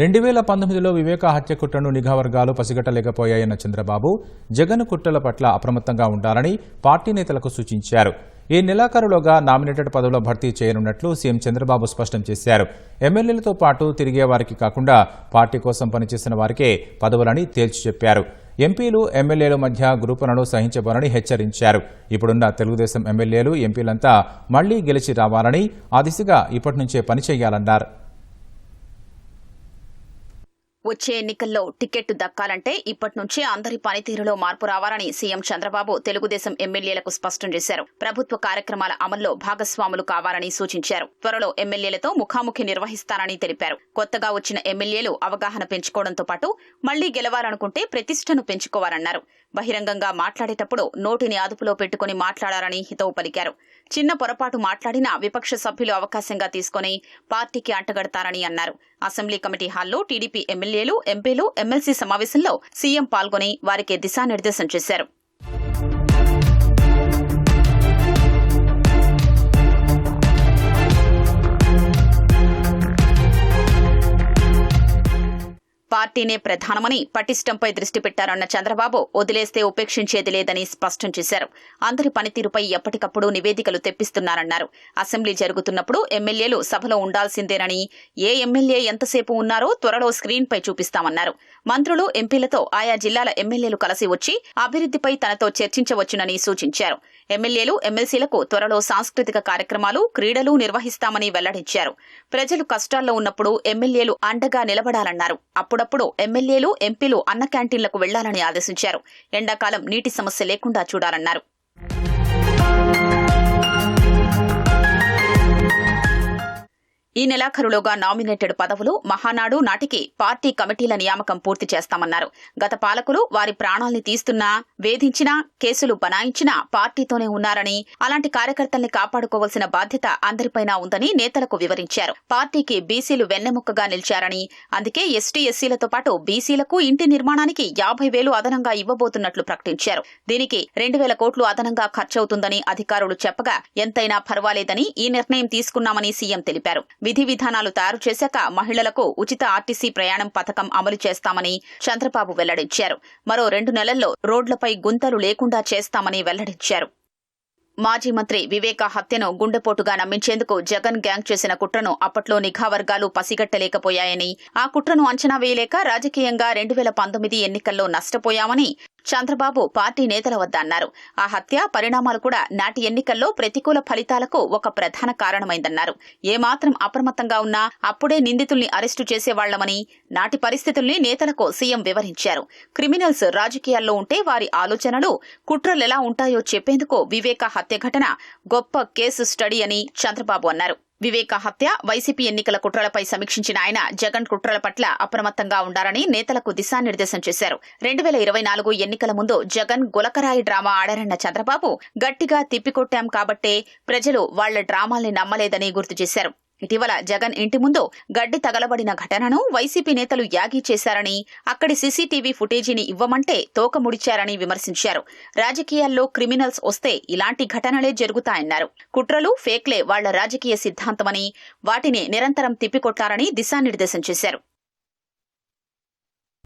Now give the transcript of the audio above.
రెండు వేల పంతొమ్మిదిలో వివేక హత్య కుట్రను నిఘా వర్గాలు పసిగట్టలేకపోయాయన్న చంద్రబాబు జగన్ కుట్రల పట్ల అప్రమత్తంగా ఉండాలని పార్టీ నేతలకు సూచించారు. ఈ నెలాఖరులోగా నామినేటెడ్ పదవుల భర్తీ చేయనున్నట్లు సీఎం చంద్రబాబు స్పష్టం చేశారు. ఎమ్మెల్యేలతో పాటు తిరిగే వారికి కాకుండా పార్టీ కోసం పనిచేసిన వారికే పదవులని తేల్చి చెప్పారు. ఎంపీలు ఎమ్మెల్యేల మధ్య గ్రూపులను సహించబోనని హెచ్చరించారు. ఇప్పుడున్న తెలుగుదేశం ఎమ్మెల్యేలు ఎంపీలంతా మళ్ళీ గెలిచి రావాలని ఆ దిశగా ఇప్పటి నుంచే పనిచేయాలన్నారు వచ్చే ఎన్నికల్లో టికెట్ దక్కాలంటే ఇప్పటి నుంచే అందరి పనితీరులో మార్పు రావాలని సీఎం చంద్రబాబు తెలుగుదేశం ఎమ్మెల్యేలకు స్పష్టం చేశారు. ప్రభుత్వ కార్యక్రమాల అమల్లో భాగస్వాములు కావాలని సూచించారు. త్వరలో ఎమ్మెల్యేలతో ముఖాముఖి నిర్వహిస్తానని తెలిపారు. కొత్తగా వచ్చిన ఎమ్మెల్యేలు అవగాహన పెంచుకోవడంతో పాటు మళ్ళీ గెలవాలనుకుంటే ప్రతిష్టను పెంచుకోవాలన్నారు. బహిరంగంగా మాట్లాడేటప్పుడు నోటిని అదుపులో పెట్టుకుని మాట్లాడాలని హితవు పలికారు చిన్న పొరపాటు మాట్లాడినా విపక్ష సభ్యులు అవకాశంగా తీసుకుని పార్టీకి అంటగడతారని అన్నారు. అసెంబ్లీ కమిటీ హాల్లో టీడీపీ ఎమ్మెల్యేలు ఎంపీలు ఎమ్మెల్సీ సమావేశంలో సీఎం పాల్గొని వారికి దిశానిర్దేశం చేశారు. పార్టీనే ప్రధానమని పటిష్టంపై దృష్టి పెట్టారన్న చంద్రబాబు వదిలేస్తే ఉపేక్షించేది లేదని స్పష్టం చేశారు. అందరి పనితీరుపై ఎప్పటికప్పుడు నివేదికలు తెప్పిస్తున్నారన్నారు. అసెంబ్లీ జరుగుతున్నప్పుడు ఎమ్మెల్యేలు సభలో ఉండాల్సిందేనని ఏ ఎమ్మెల్యే ఎంతసేపు ఉన్నారో త్వరలో స్క్రీన్పై చూపిస్తామన్నారు. మంత్రులు ఎంపీలతో ఆయా జిల్లాల ఎమ్మెల్యేలు కలిసి వచ్చి అభివృద్దిపై తనతో చర్చించవచ్చునని సూచించారు. ఎమ్మెల్యేలు ఎమ్మెల్సీలకు త్వరలో సాంస్కృతిక కార్యక్రమాలు క్రీడలు నిర్వహిస్తామని వెల్లడించారు. ప్రజలు కష్టాల్లో ఉన్నప్పుడు ఎమ్మెల్యేలు అండగా నిలబడాలన్నారు. అప్పుడప్పుడు ఎమ్మెల్యేలు ఎంపీలు అన్న క్యాంటీన్లకు వెళ్ళాలని ఆదేశించారు. ఎండాకాలం నీటి సమస్య లేకుండా చూడాలన్నారు. ఈ నెలాఖరులోగా నామినేటెడ్ పదవులు మహానాడు నాటికి పార్టీ కమిటీల నియామకం పూర్తి చేస్తామన్నారు. గత పాలకులు వారి ప్రాణాల్ని తీస్తున్నా వేధించినా కేసులు బనాయించినా పార్టీతోనే ఉన్నారని అలాంటి కార్యకర్తల్ని కాపాడుకోవాల్సిన బాధ్యత అందరిపైన ఉందని నేతలకు వివరించారు. పార్టీకి బీసీలు వెన్నెముక్కగా నిలిచారని అందుకే ఎస్టీ ఎస్సీలతో పాటు బీసీలకు ఇంటి నిర్మాణానికి యాభై వేలు అదనంగా ఇవ్వబోతున్నట్లు ప్రకటించారు. దీనికి రెండు వేల కోట్లు అదనంగా ఖర్చవుతుందని అధికారులు చెప్పగా ఎంతైనా పర్వాలేదని ఈ నిర్ణయం తీసుకున్నామని సీఎం తెలిపారు. విధి విధానాలు తయారు చేశాక మహిళలకు ఉచిత ఆర్టీసీ ప్రయాణం పథకం అమలు చేస్తామని చంద్రబాబు వెల్లడించారు. మరో రెండు నెలల్లో రోడ్లపై గుంతలు లేకుండా చేస్తామని వెల్లడించారు. మాజీ మంత్రి వివేక హత్యను గుండెపోటుగా నమ్మించేందుకు జగన్ గ్యాంగ్ చేసిన కుట్రను అప్పట్లో నిఘా వర్గాలు పసిగట్టలేకపోయాయని ఆ కుట్రను అంచనా వేయలేక రాజకీయంగా రెండు వేల పంతొమ్మిది ఎన్నికల్లో నష్టపోయామని చంద్రబాబు పార్టీ నేతల వద్ద అన్నారు. ఆ హత్య పరిణామాలు కూడా నాటి ఎన్నికల్లో ప్రతికూల ఫలితాలకు ఒక ప్రధాన కారణమైందన్నారు. ఏమాత్రం అప్రమత్తంగా ఉన్నా అప్పుడే నిందితుల్ని అరెస్టు చేసేవాళ్ళమని నాటి పరిస్థితుల్ని నేతలకు సీఎం వివరించారు. క్రిమినల్స్ రాజకీయాల్లో ఉంటే వారి ఆలోచనలు కుట్రలెలా ఉంటాయో చెప్పేందుకు వివేక హత్య ఘటన గొప్ప కేసు స్టడీ అని చంద్రబాబు అన్నారు. వివేక హత్య వైసీపీ ఎన్నికల కుట్రలపై సమీక్షించిన ఆయన జగన్ కుట్రల పట్ల అప్రమత్తంగా ఉండాలని నేతలకు దిశానిర్దేశం చేశారు. రెండు వేల ఇరవై నాలుగు ఎన్నికల ముందు జగన్ గులకరాయి డ్రామా ఆడారన్న చంద్రబాబు గట్టిగా తిప్పికొట్టాం కాబట్టే ప్రజలు వాళ్ళ డ్రామాల్ని నమ్మలేదని గుర్తు చేశారు. ఇటీవల జగన్ ఇంటి ముందు గడ్డి తగలబడిన ఘటనను వైసీపీ నేతలు యాగీ చేశారని అక్కడి సీసీటీవీ ఫుటేజీని ఇవ్వమంటే తోక ముడిచారని విమర్శించారు. రాజకీయాల్లో క్రిమినల్స్ వస్తే ఇలాంటి ఘటనలే జరుగుతాయన్నారు. కుట్రలు ఫేక్లే వాళ్ళ రాజకీయ సిద్ధాంతమని వాటిని నిరంతరం తిప్పికొట్టారని దిశానిర్దేశం చేశారు.